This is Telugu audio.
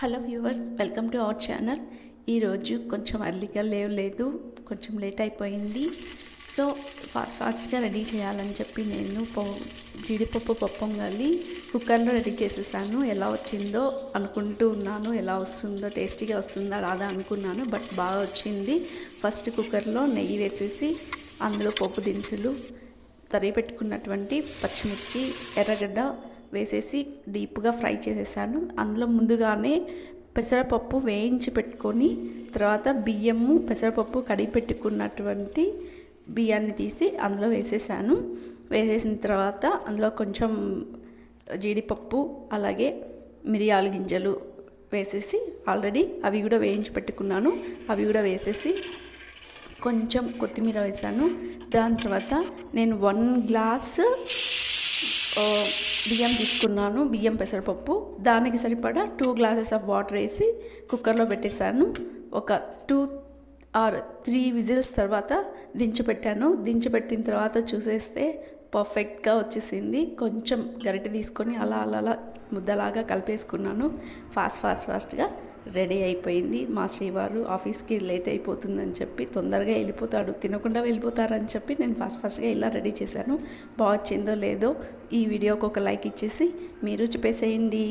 Hello viewers welcome to our channel. ఈరోజు కొంచెం అర్లీగా లేవలేదు కొంచెం లేట్ అయిపోయింది. సో ఫాస్ట్ ఫాస్ట్గా రెడీ చేయాలని చెప్పి నేను పొ జీడిపప్పు పప్పొంగలి కుక్కర్లో రెడీ చేసేసాను. ఎలా వచ్చిందో అనుకుంటూ ఉన్నాను. ఎలా వస్తుందో టేస్టీగా వస్తుందా రాదా అనుకున్నాను. బట్ బాగా వచ్చింది. ఫస్ట్ కుక్కర్లో నెయ్యి వేసేసి అందులో పప్పు దినుసులు తరిగి పెట్టుకున్నటువంటి పచ్చిమిర్చి ఎర్రగడ్డ వేసేసి డీప్గా ఫ్రై చేసేసాను. అందులో ముందుగానే పెసరపప్పు వేయించి పెట్టుకొని తర్వాత బియ్యము పెసరపప్పు కడిగి పెట్టుకున్నటువంటి బియ్యాన్ని తీసి అందులో వేసేసాను. వేసేసిన తర్వాత అందులో కొంచెం జీడిపప్పు అలాగే మిరియాల గింజలు వేసేసి ఆల్రెడీ అవి కూడా వేయించి పెట్టుకున్నాను. అవి కూడా వేసేసి కొంచెం కొత్తిమీర వేసాను. దాని తర్వాత నేను వన్ గ్లాస్ బియ్యం తీసుకున్నాను బియ్యం పెసరపప్పు. దానికి సరిపడా టూ గ్లాసెస్ ఆఫ్ వాటర్ వేసి కుక్కర్లో పెట్టేశాను. ఒక టూ ఆర్ త్రీ విజిల్స్ తర్వాత దించిపెట్టాను దించిపెట్టిన తర్వాత చూసేస్తే పర్ఫెక్ట్గా వచ్చేసింది. కొంచెం గరిటె తీసుకొని అలా అలా అలా ముద్దలాగా కలిపేసుకున్నాను. ఫాస్ట్ ఫాస్ట్ ఫాస్ట్గా రెడీ అయిపోయింది. మా శ్రీవారు ఆఫీస్కి లేట్ అయిపోతుందని చెప్పి తొందరగా వెళ్ళిపోతాడు. తినకుండా వెళ్ళిపోతారని చెప్పి నేను ఫాస్ట్ ఫాస్ట్గా ఇలా రెడీ చేశాను. బాగా వచ్చిందో లేదో ఈ వీడియోకి ఒక లైక్ ఇచ్చేసి మీరు చెప్పేసేయండి